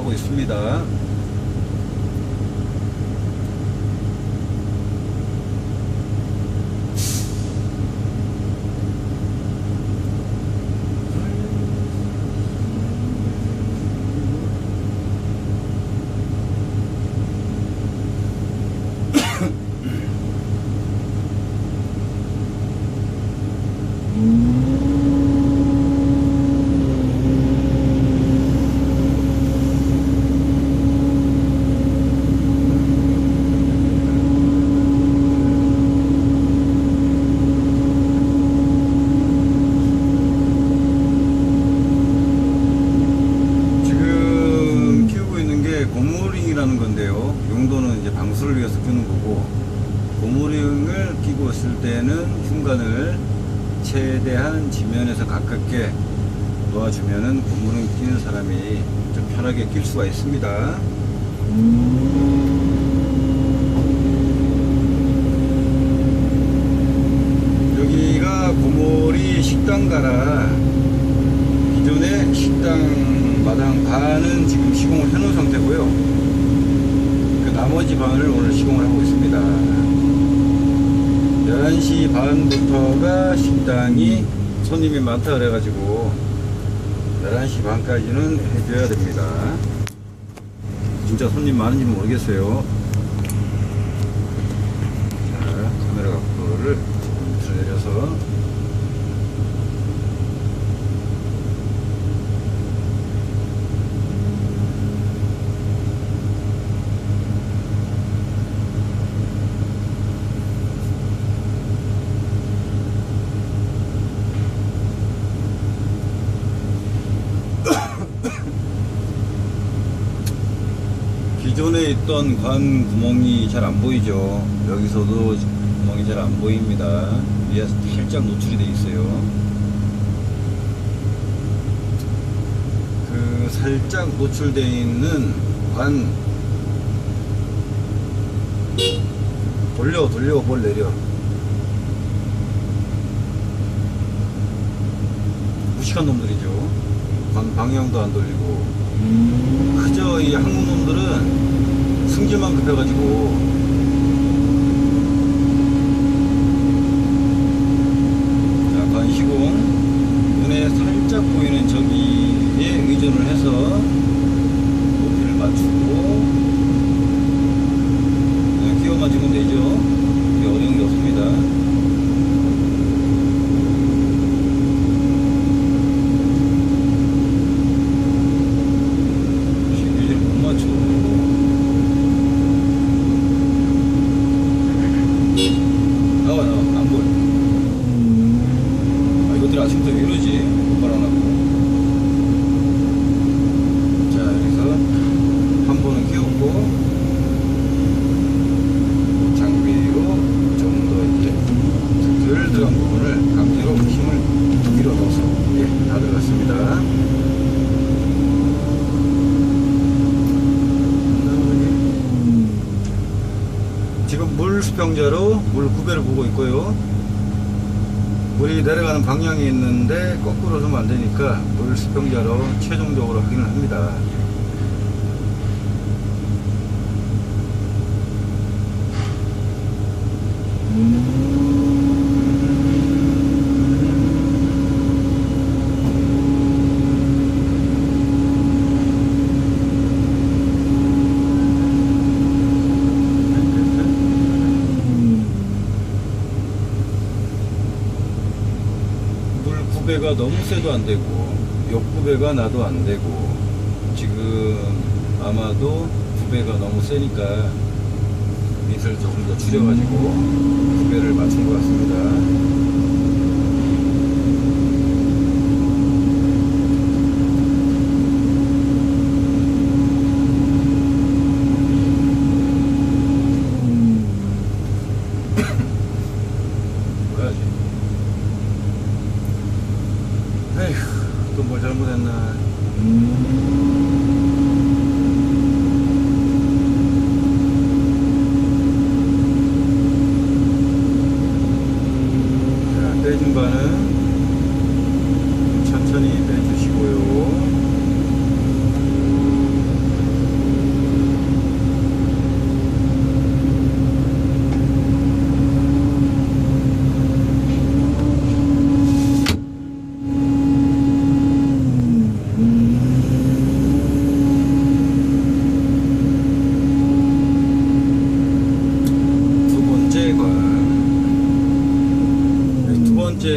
하고 있습니다. 지금 키우고 있는 게 고무링이라는 건데요. 용도는 이제 방수를 위해서 끼는 거고 고무링을 끼고 있을 때는 흉관을 최대한 지면에서 가깝게 놓아주면은 고무링 끼는 사람이 좀 편하게 낄 수가 있습니다. 여기가 고모리 식당가라 기존의 식당 마당 반은 지금 시공을 해놓은 상태고요. 그 나머지 반을 오늘 시공을 하고 있습니다. 11시 반부터가 식당이 손님이 많다 그래가지고 11시 반까지는 해줘야 됩니다. 진짜 손님 많은지 모르겠어요. 자, 카메라 각도를 밑으로 내려서 기존에 있던 관 구멍이 잘 안 보이죠. 여기서도 구멍이 잘 안 보입니다. 위에 살짝 노출이 돼 있어요. 그 살짝 노출되어 있는 관 돌려 돌려 뭘 내려 무식한 놈들이죠. 관 방향도 안 돌리고 그저 이 한국 놈들은 승질만 급해가지고 자 관시공 눈에 살짝 보이는 저기에 의존을 해서 높이를 맞추고 그냥 끼워 맞추면 되죠 이게 어려운 게 없습니다 시기를 못 맞춰. 나와, 나와, 안 보여. 아, 이것들이 아침부터 왜 이러지? 똑바로 안 하고. 자, 여기서 한 번은 키웠고, 장비로 좀 더 이제 덜 들어간 부분을 강제로 힘을 밀어 넣어서, 예, 다 들어갔습니다. 지금 물 수평자로 물 구배를 보고 있고요. 물이 내려가는 방향이 있는데 거꾸로 서면 안 되니까 물 수평자로 최종적으로 확인을 합니다. 물 구배가 너무 세도 안 되고 옆 구배가 나도 안 되고 지금 아마도 구배가 너무 세니까 밑을 조금 더 줄여가지고 구배를 맞춘 것 같습니다. 뭐야지? 에휴, 또뭘 잘못했나. 자, 빼준 바는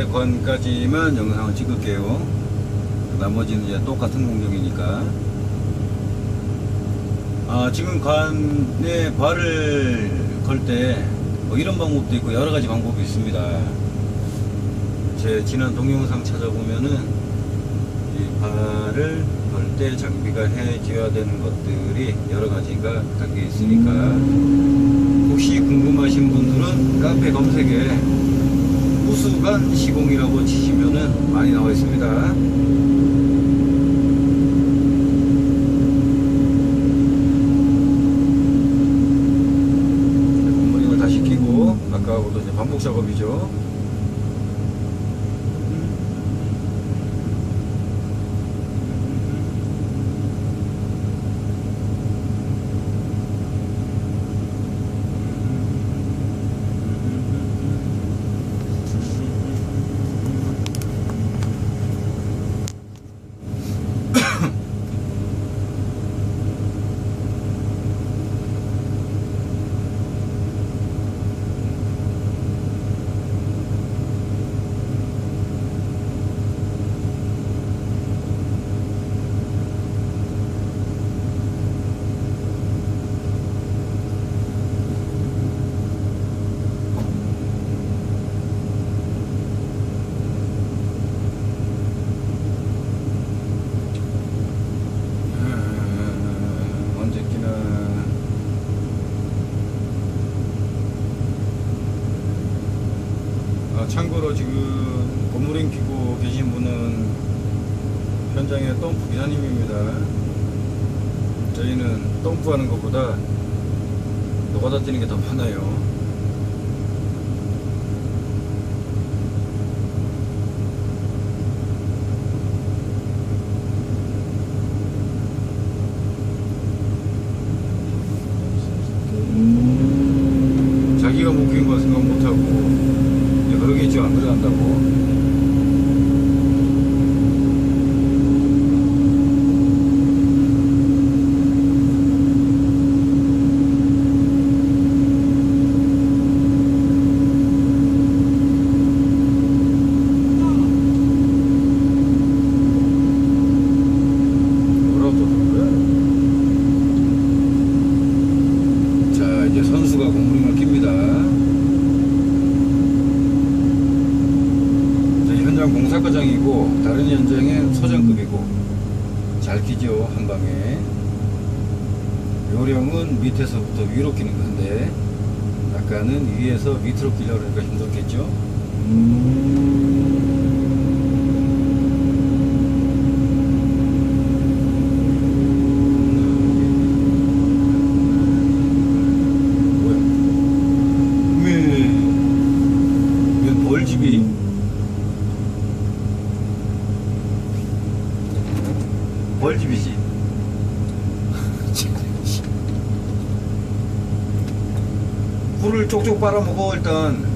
여기까지만 영상을 찍을게요. 나머지는 이제 똑같은 공격이니까. 아, 지금 관에 발을 걸 때 뭐 이런 방법도 있고 여러 가지 방법이 있습니다. 제 지난 동영상 찾아보면은 이 발을 걸 때 장비가 해줘야 되는 것들이 여러 가지가 담겨 있으니까 혹시 궁금하신 분들은 카페 검색에 우수관 시공이라고 치시면은 많이 나와 있습니다. 건물링을 다시 끼고 이제 반복 작업이죠. 음, 언제 끼나 아, 참고로 지금 고무링 끼고 계신 분은 현장의 덤프 기사님입니다. 저희는 덤프 하는 것보다 노가다 뛰는 게 더 편해요 자기가 못 끼는 거 생각 못하고 이제 그러겠죠 안 그래간다고 뭐라고 떠드는 거야? 자 이제 선수가 공무림을 낍니다 저희 현장 공사과장이고 다른 현장엔 소장급이고 잘 끼죠 한방에 요령은 밑에서부터 위로 끼는 건데 아까는 위에서 밑으로 끼려고 그러니까 힘들겠죠? 벌집이지 꿀을 쪽쪽 빨아먹어 일단